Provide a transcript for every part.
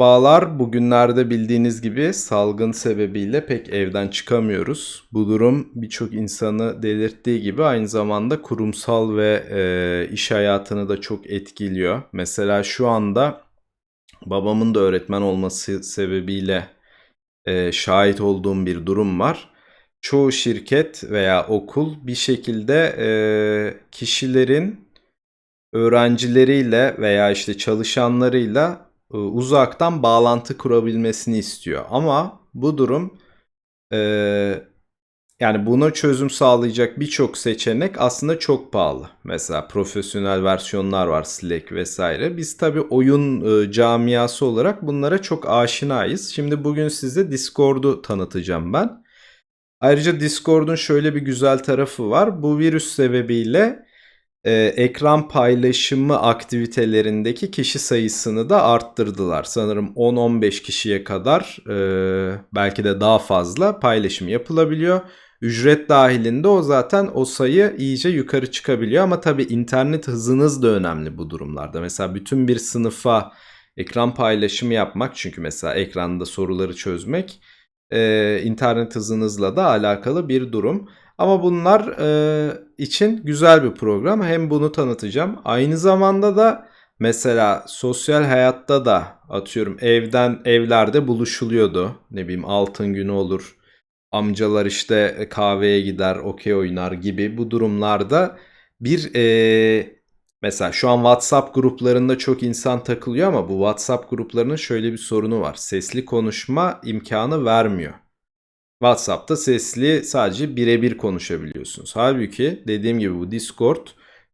Bağlar bugünlerde bildiğiniz gibi salgın sebebiyle pek evden çıkamıyoruz. Bu durum birçok insanı delirttiği gibi aynı zamanda kurumsal ve e, iş hayatını da çok etkiliyor. Mesela şu anda babamın da öğretmen olması sebebiyle e, şahit olduğum bir durum var. Çoğu şirket veya okul bir şekilde e, kişilerin öğrencileriyle veya işte çalışanlarıyla uzaktan bağlantı kurabilmesini istiyor. Ama bu durum e, yani buna çözüm sağlayacak birçok seçenek aslında çok pahalı. Mesela profesyonel versiyonlar var Slack vesaire. Biz tabii oyun e, camiası olarak bunlara çok aşinayız. Şimdi bugün size Discord'u tanıtacağım ben. Ayrıca Discord'un şöyle bir güzel tarafı var. Bu virüs sebebiyle e, ekran paylaşımı aktivitelerindeki kişi sayısını da arttırdılar. Sanırım 10-15 kişiye kadar e, belki de daha fazla paylaşım yapılabiliyor. Ücret dahilinde o zaten o sayı iyice yukarı çıkabiliyor ama tabii internet hızınız da önemli bu durumlarda. Mesela bütün bir sınıfa ekran paylaşımı yapmak çünkü mesela ekranda soruları çözmek e, internet hızınızla da alakalı bir durum. Ama bunlar e, için güzel bir program. Hem bunu tanıtacağım. Aynı zamanda da mesela sosyal hayatta da atıyorum evden evlerde buluşuluyordu. Ne bileyim altın günü olur. Amcalar işte kahveye gider, okey oynar gibi bu durumlarda bir e, mesela şu an WhatsApp gruplarında çok insan takılıyor ama bu WhatsApp gruplarının şöyle bir sorunu var. Sesli konuşma imkanı vermiyor. WhatsApp'ta sesli sadece birebir konuşabiliyorsunuz. Halbuki dediğim gibi bu Discord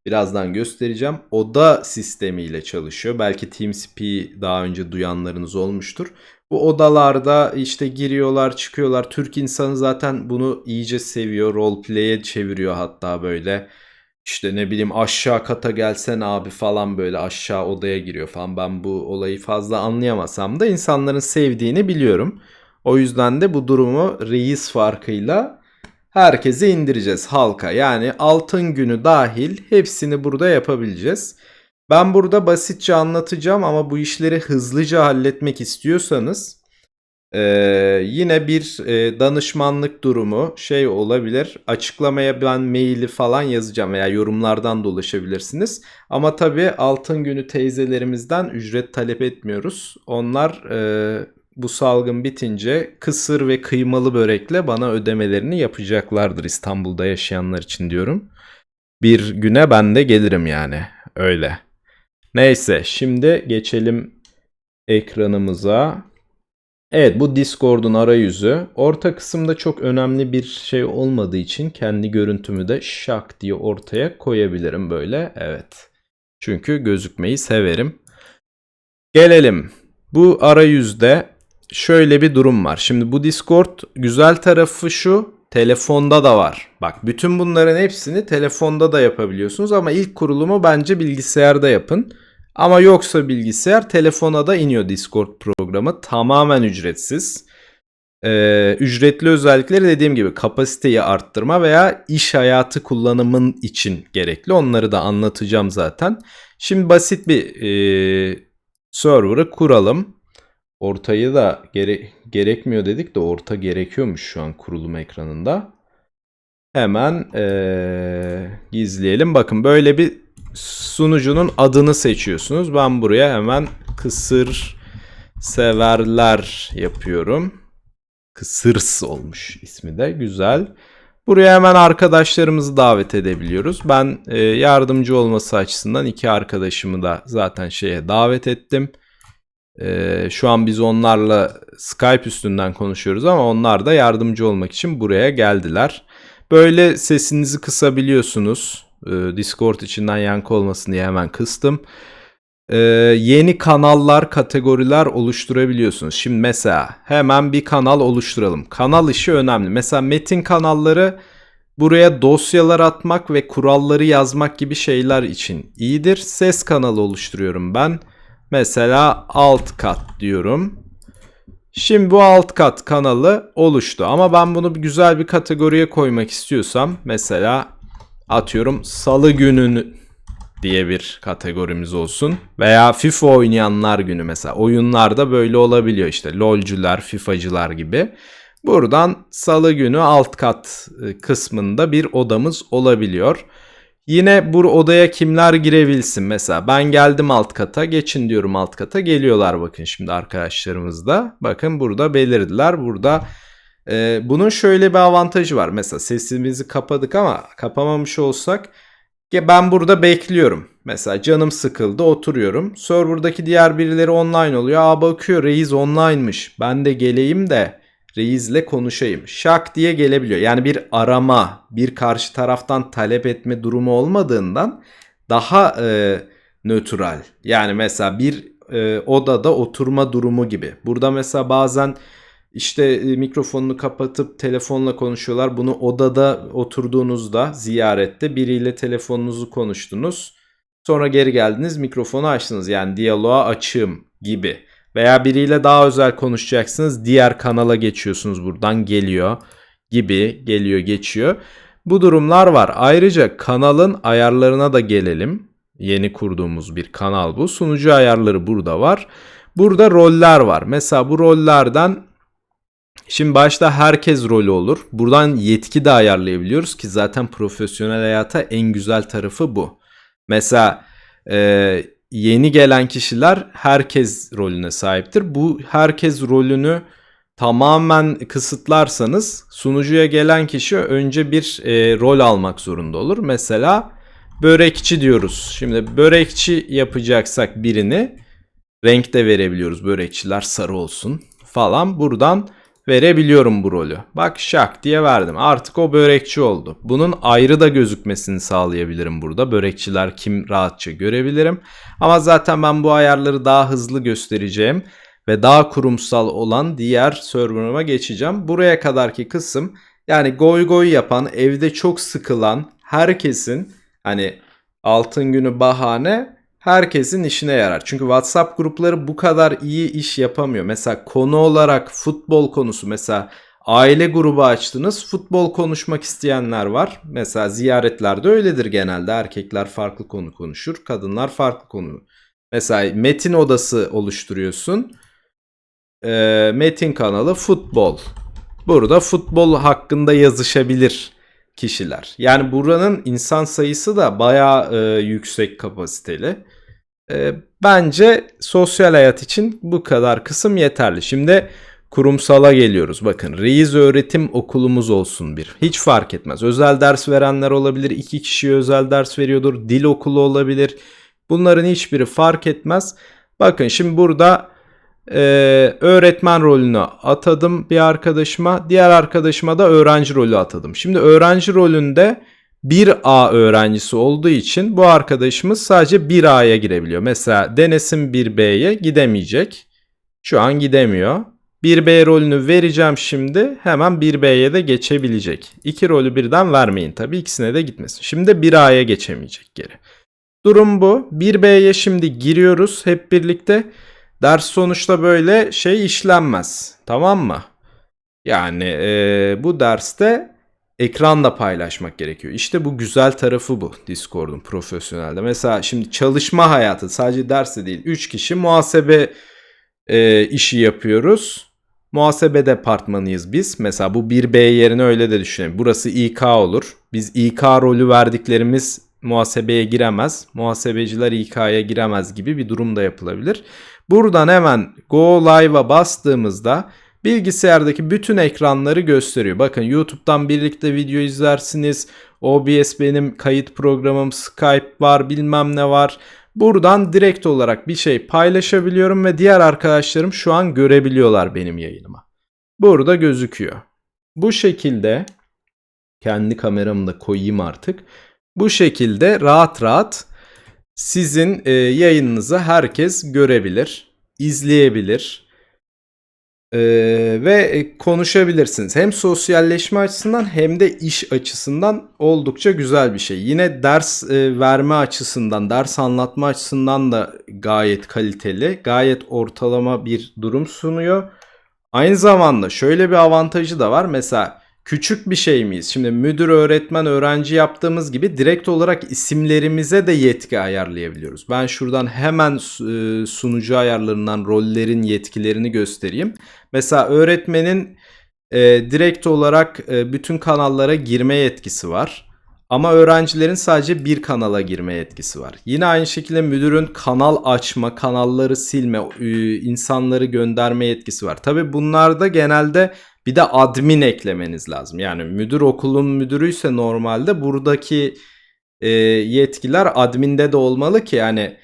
birazdan göstereceğim. Oda sistemiyle çalışıyor. Belki TeamSpeak'i daha önce duyanlarınız olmuştur. Bu odalarda işte giriyorlar, çıkıyorlar. Türk insanı zaten bunu iyice seviyor. Roleplay'e çeviriyor hatta böyle. İşte ne bileyim aşağı kata gelsen abi falan böyle aşağı odaya giriyor falan. Ben bu olayı fazla anlayamasam da insanların sevdiğini biliyorum. O yüzden de bu durumu reis farkıyla herkese indireceğiz halka. Yani altın günü dahil hepsini burada yapabileceğiz. Ben burada basitçe anlatacağım ama bu işleri hızlıca halletmek istiyorsanız ee, yine bir e, danışmanlık durumu şey olabilir. Açıklamaya ben maili falan yazacağım veya yorumlardan da ulaşabilirsiniz. Ama tabii altın günü teyzelerimizden ücret talep etmiyoruz. Onlar e, bu salgın bitince kısır ve kıymalı börekle bana ödemelerini yapacaklardır İstanbul'da yaşayanlar için diyorum. Bir güne ben de gelirim yani. Öyle. Neyse şimdi geçelim ekranımıza. Evet bu Discord'un arayüzü. Orta kısımda çok önemli bir şey olmadığı için kendi görüntümü de şak diye ortaya koyabilirim böyle. Evet. Çünkü gözükmeyi severim. Gelelim. Bu arayüzde şöyle bir durum var. Şimdi bu Discord güzel tarafı şu. Telefonda da var. Bak bütün bunların hepsini telefonda da yapabiliyorsunuz ama ilk kurulumu bence bilgisayarda yapın. Ama yoksa bilgisayar telefona da iniyor Discord programı. Tamamen ücretsiz. Ee, ücretli özellikleri dediğim gibi kapasiteyi arttırma veya iş hayatı kullanımın için gerekli. Onları da anlatacağım zaten. Şimdi basit bir e, server'ı kuralım. Ortayı da gere gerekmiyor dedik de orta gerekiyormuş şu an kurulum ekranında. Hemen ee, gizleyelim. Bakın böyle bir sunucunun adını seçiyorsunuz. Ben buraya hemen kısır severler yapıyorum. Kısırs olmuş ismi de güzel. Buraya hemen arkadaşlarımızı davet edebiliyoruz. Ben yardımcı olması açısından iki arkadaşımı da zaten şeye davet ettim. E, şu an biz onlarla Skype üstünden konuşuyoruz ama onlar da yardımcı olmak için buraya geldiler. Böyle sesinizi kısabiliyorsunuz. E, Discord içinden yankı olmasın diye hemen kıstım. E, yeni kanallar, kategoriler oluşturabiliyorsunuz. Şimdi mesela hemen bir kanal oluşturalım. Kanal işi önemli. Mesela metin kanalları buraya dosyalar atmak ve kuralları yazmak gibi şeyler için iyidir. Ses kanalı oluşturuyorum ben. Mesela alt kat diyorum. Şimdi bu alt kat kanalı oluştu ama ben bunu güzel bir kategoriye koymak istiyorsam mesela atıyorum salı gününü diye bir kategorimiz olsun. Veya FIFA oynayanlar günü mesela. Oyunlarda böyle olabiliyor işte. LoL'cüler, FIFA'cılar gibi. Buradan salı günü alt kat e, kısmında bir odamız olabiliyor. Yine bu odaya kimler girebilsin? Mesela ben geldim alt kata geçin diyorum alt kata geliyorlar bakın şimdi arkadaşlarımız da. Bakın burada belirdiler burada e, bunun şöyle bir avantajı var. Mesela sesimizi kapadık ama kapamamış olsak ben burada bekliyorum. Mesela canım sıkıldı oturuyorum. Serverdaki diğer birileri online oluyor. Aa bakıyor reis online'mış. Ben de geleyim de reisle konuşayım. Şak diye gelebiliyor. Yani bir arama, bir karşı taraftan talep etme durumu olmadığından daha e, nötral. Yani mesela bir e, odada oturma durumu gibi. Burada mesela bazen işte e, mikrofonunu kapatıp telefonla konuşuyorlar. Bunu odada oturduğunuzda ziyarette biriyle telefonunuzu konuştunuz. Sonra geri geldiniz mikrofonu açtınız. Yani diyaloğa açığım gibi. Veya biriyle daha özel konuşacaksınız. Diğer kanala geçiyorsunuz buradan geliyor gibi geliyor geçiyor. Bu durumlar var. Ayrıca kanalın ayarlarına da gelelim. Yeni kurduğumuz bir kanal bu. Sunucu ayarları burada var. Burada roller var. Mesela bu rollerden şimdi başta herkes rolü olur. Buradan yetki de ayarlayabiliyoruz ki zaten profesyonel hayata en güzel tarafı bu. Mesela e, yeni gelen kişiler herkes rolüne sahiptir. Bu herkes rolünü tamamen kısıtlarsanız sunucuya gelen kişi önce bir e, rol almak zorunda olur. Mesela börekçi diyoruz. Şimdi börekçi yapacaksak birini renk de verebiliyoruz. Börekçiler sarı olsun falan. Buradan verebiliyorum bu rolü. Bak şak diye verdim. Artık o börekçi oldu. Bunun ayrı da gözükmesini sağlayabilirim burada. Börekçiler kim rahatça görebilirim. Ama zaten ben bu ayarları daha hızlı göstereceğim ve daha kurumsal olan diğer serverıma geçeceğim. Buraya kadarki kısım yani goy goy yapan, evde çok sıkılan herkesin hani altın günü bahane herkesin işine yarar. Çünkü WhatsApp grupları bu kadar iyi iş yapamıyor. Mesela konu olarak futbol konusu mesela aile grubu açtınız. Futbol konuşmak isteyenler var. Mesela ziyaretlerde öyledir genelde. Erkekler farklı konu konuşur, kadınlar farklı konu. Mesela metin odası oluşturuyorsun. E, metin kanalı futbol. Burada futbol hakkında yazışabilir kişiler. Yani buranın insan sayısı da bayağı e, yüksek kapasiteli. E, bence sosyal hayat için bu kadar kısım yeterli. Şimdi kurumsala geliyoruz. Bakın reis öğretim okulumuz olsun bir. Hiç fark etmez. Özel ders verenler olabilir. iki kişiye özel ders veriyordur. Dil okulu olabilir. Bunların hiçbiri fark etmez. Bakın şimdi burada e, öğretmen rolünü atadım bir arkadaşıma. Diğer arkadaşıma da öğrenci rolü atadım. Şimdi öğrenci rolünde 1A öğrencisi olduğu için bu arkadaşımız sadece 1A'ya girebiliyor. Mesela denesin 1B'ye gidemeyecek. Şu an gidemiyor. 1B rolünü vereceğim şimdi hemen 1B'ye de geçebilecek. İki rolü birden vermeyin tabii ikisine de gitmesin. Şimdi 1A'ya geçemeyecek geri. Durum bu. 1B'ye şimdi giriyoruz hep birlikte. Ders sonuçta böyle şey işlenmez. Tamam mı? Yani ee, bu derste ekranla paylaşmak gerekiyor. İşte bu güzel tarafı bu Discord'un profesyonelde. Mesela şimdi çalışma hayatı sadece derste değil. 3 kişi muhasebe e, işi yapıyoruz. Muhasebe departmanıyız biz. Mesela bu 1B yerine öyle de düşünelim. Burası İK olur. Biz İK rolü verdiklerimiz muhasebeye giremez. Muhasebeciler İK'ya giremez gibi bir durum da yapılabilir. Buradan hemen Go Live'a bastığımızda bilgisayardaki bütün ekranları gösteriyor. Bakın YouTube'dan birlikte video izlersiniz. OBS benim kayıt programım, Skype var, bilmem ne var. Buradan direkt olarak bir şey paylaşabiliyorum ve diğer arkadaşlarım şu an görebiliyorlar benim yayınımı. Burada gözüküyor. Bu şekilde kendi kameramı da koyayım artık. Bu şekilde rahat rahat sizin e, yayınınızı herkes görebilir, izleyebilir e, ve konuşabilirsiniz. Hem sosyalleşme açısından hem de iş açısından oldukça güzel bir şey. Yine ders e, verme açısından, ders anlatma açısından da gayet kaliteli, gayet ortalama bir durum sunuyor. Aynı zamanda şöyle bir avantajı da var. Mesela küçük bir şey miyiz? Şimdi müdür, öğretmen, öğrenci yaptığımız gibi direkt olarak isimlerimize de yetki ayarlayabiliyoruz. Ben şuradan hemen e, sunucu ayarlarından rollerin yetkilerini göstereyim. Mesela öğretmenin e, direkt olarak e, bütün kanallara girme yetkisi var. Ama öğrencilerin sadece bir kanala girme yetkisi var. Yine aynı şekilde müdürün kanal açma, kanalları silme, insanları gönderme yetkisi var. Tabi bunlarda genelde bir de admin eklemeniz lazım. Yani müdür okulun müdürüyse normalde buradaki e, yetkiler adminde de olmalı ki yani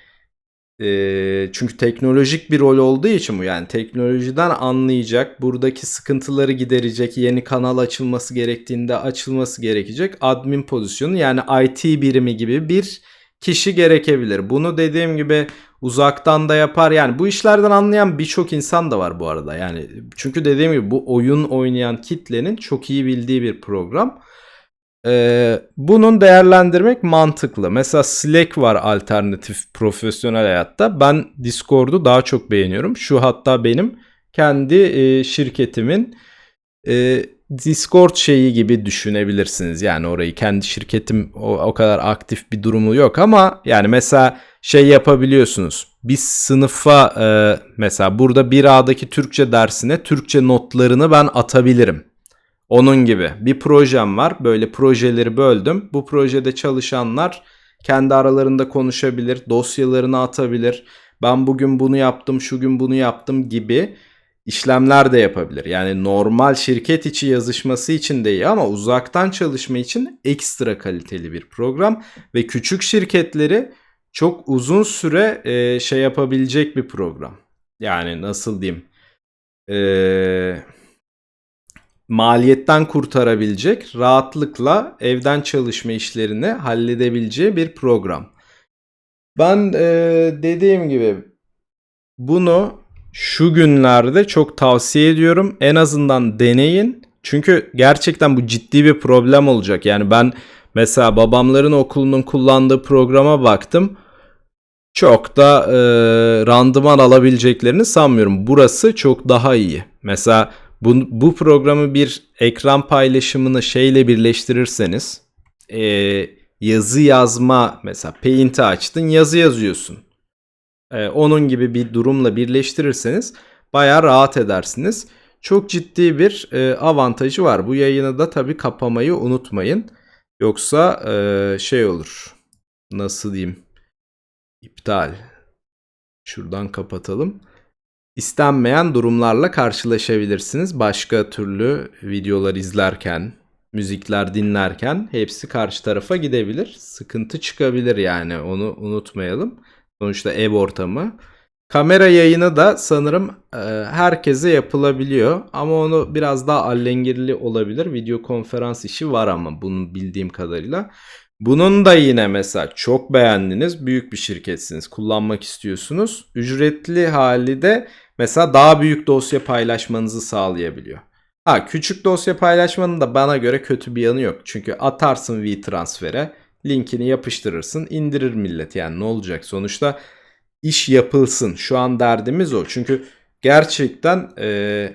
e, çünkü teknolojik bir rol olduğu için bu yani teknolojiden anlayacak, buradaki sıkıntıları giderecek, yeni kanal açılması gerektiğinde açılması gerekecek admin pozisyonu yani IT birimi gibi bir kişi gerekebilir. Bunu dediğim gibi uzaktan da yapar. Yani bu işlerden anlayan birçok insan da var bu arada. Yani çünkü dediğim gibi bu oyun oynayan kitlenin çok iyi bildiği bir program. Ee, bunun değerlendirmek mantıklı. Mesela Slack var alternatif profesyonel hayatta. Ben Discord'u daha çok beğeniyorum. Şu hatta benim kendi e, şirketimin e, Discord şeyi gibi düşünebilirsiniz. Yani orayı kendi şirketim o, o kadar aktif bir durumu yok ama yani mesela şey yapabiliyorsunuz. Bir sınıfa e, mesela burada 1A'daki Türkçe dersine Türkçe notlarını ben atabilirim. Onun gibi bir projem var. Böyle projeleri böldüm. Bu projede çalışanlar kendi aralarında konuşabilir, dosyalarını atabilir. Ben bugün bunu yaptım, şu gün bunu yaptım gibi işlemler de yapabilir. Yani normal şirket içi yazışması için de iyi ama uzaktan çalışma için ekstra kaliteli bir program ve küçük şirketleri çok uzun süre e, şey yapabilecek bir program. Yani nasıl diyeyim? Eee maliyetten kurtarabilecek, rahatlıkla evden çalışma işlerini halledebileceği bir program. Ben e, dediğim gibi bunu şu günlerde çok tavsiye ediyorum. En azından deneyin. Çünkü gerçekten bu ciddi bir problem olacak. Yani ben mesela babamların okulunun kullandığı programa baktım. Çok da e, randıman alabileceklerini sanmıyorum. Burası çok daha iyi. Mesela bu, bu programı bir ekran paylaşımını şeyle birleştirirseniz e, yazı yazma mesela Paint'i açtın yazı yazıyorsun. E, onun gibi bir durumla birleştirirseniz baya rahat edersiniz. Çok ciddi bir e, avantajı var. Bu yayını da tabii kapamayı unutmayın. Yoksa e, şey olur. Nasıl diyeyim? İptal. Şuradan kapatalım istenmeyen durumlarla karşılaşabilirsiniz. Başka türlü videolar izlerken, müzikler dinlerken hepsi karşı tarafa gidebilir. Sıkıntı çıkabilir yani onu unutmayalım. Sonuçta ev ortamı. Kamera yayını da sanırım e, herkese yapılabiliyor ama onu biraz daha allengirli olabilir. Video konferans işi var ama bunun bildiğim kadarıyla. Bunun da yine mesela çok beğendiniz. Büyük bir şirketsiniz. Kullanmak istiyorsunuz. Ücretli hali de mesela daha büyük dosya paylaşmanızı sağlayabiliyor. Ha küçük dosya paylaşmanın da bana göre kötü bir yanı yok. Çünkü atarsın WeTransfer'e linkini yapıştırırsın indirir millet yani ne olacak sonuçta iş yapılsın. Şu an derdimiz o. Çünkü gerçekten e,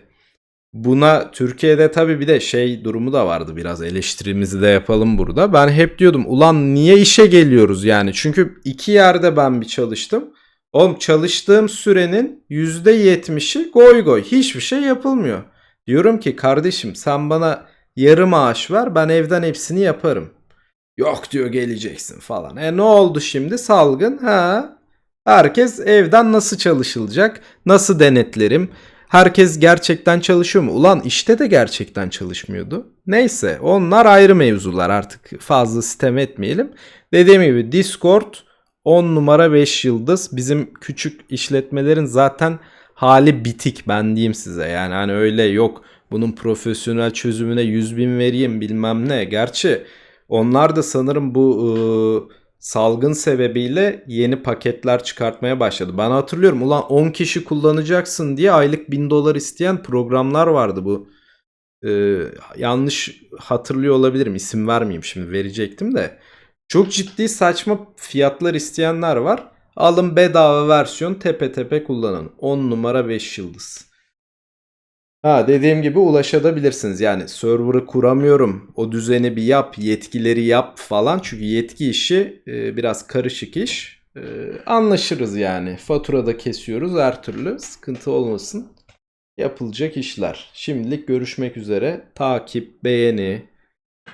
buna Türkiye'de tabii bir de şey durumu da vardı biraz eleştirimizi de yapalım burada. Ben hep diyordum ulan niye işe geliyoruz yani çünkü iki yerde ben bir çalıştım. Oğlum çalıştığım sürenin %70'i goy goy. Hiçbir şey yapılmıyor. Diyorum ki kardeşim sen bana yarı maaş ver ben evden hepsini yaparım. Yok diyor geleceksin falan. E ne oldu şimdi salgın? Ha? Herkes evden nasıl çalışılacak? Nasıl denetlerim? Herkes gerçekten çalışıyor mu? Ulan işte de gerçekten çalışmıyordu. Neyse onlar ayrı mevzular artık fazla sitem etmeyelim. Dediğim gibi Discord 10 numara 5 yıldız. Bizim küçük işletmelerin zaten hali bitik ben diyeyim size. Yani hani öyle yok bunun profesyonel çözümüne 100 bin vereyim bilmem ne. Gerçi onlar da sanırım bu ıı, salgın sebebiyle yeni paketler çıkartmaya başladı. Ben hatırlıyorum ulan 10 kişi kullanacaksın diye aylık 1000 dolar isteyen programlar vardı bu. Ee, yanlış hatırlıyor olabilirim isim vermeyeyim şimdi verecektim de. Çok ciddi saçma fiyatlar isteyenler var. Alın bedava versiyon tepe tepe kullanın. 10 numara 5 yıldız. Ha dediğim gibi ulaşabilirsiniz. Yani server'ı kuramıyorum. O düzeni bir yap, yetkileri yap falan. Çünkü yetki işi e, biraz karışık iş. E, anlaşırız yani. Faturada kesiyoruz her türlü. Sıkıntı olmasın. Yapılacak işler. Şimdilik görüşmek üzere. Takip, beğeni,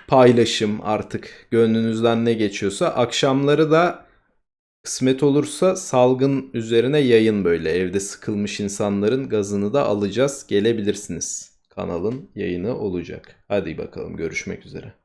paylaşım artık gönlünüzden ne geçiyorsa. Akşamları da kısmet olursa salgın üzerine yayın böyle. Evde sıkılmış insanların gazını da alacağız. Gelebilirsiniz. Kanalın yayını olacak. Hadi bakalım görüşmek üzere.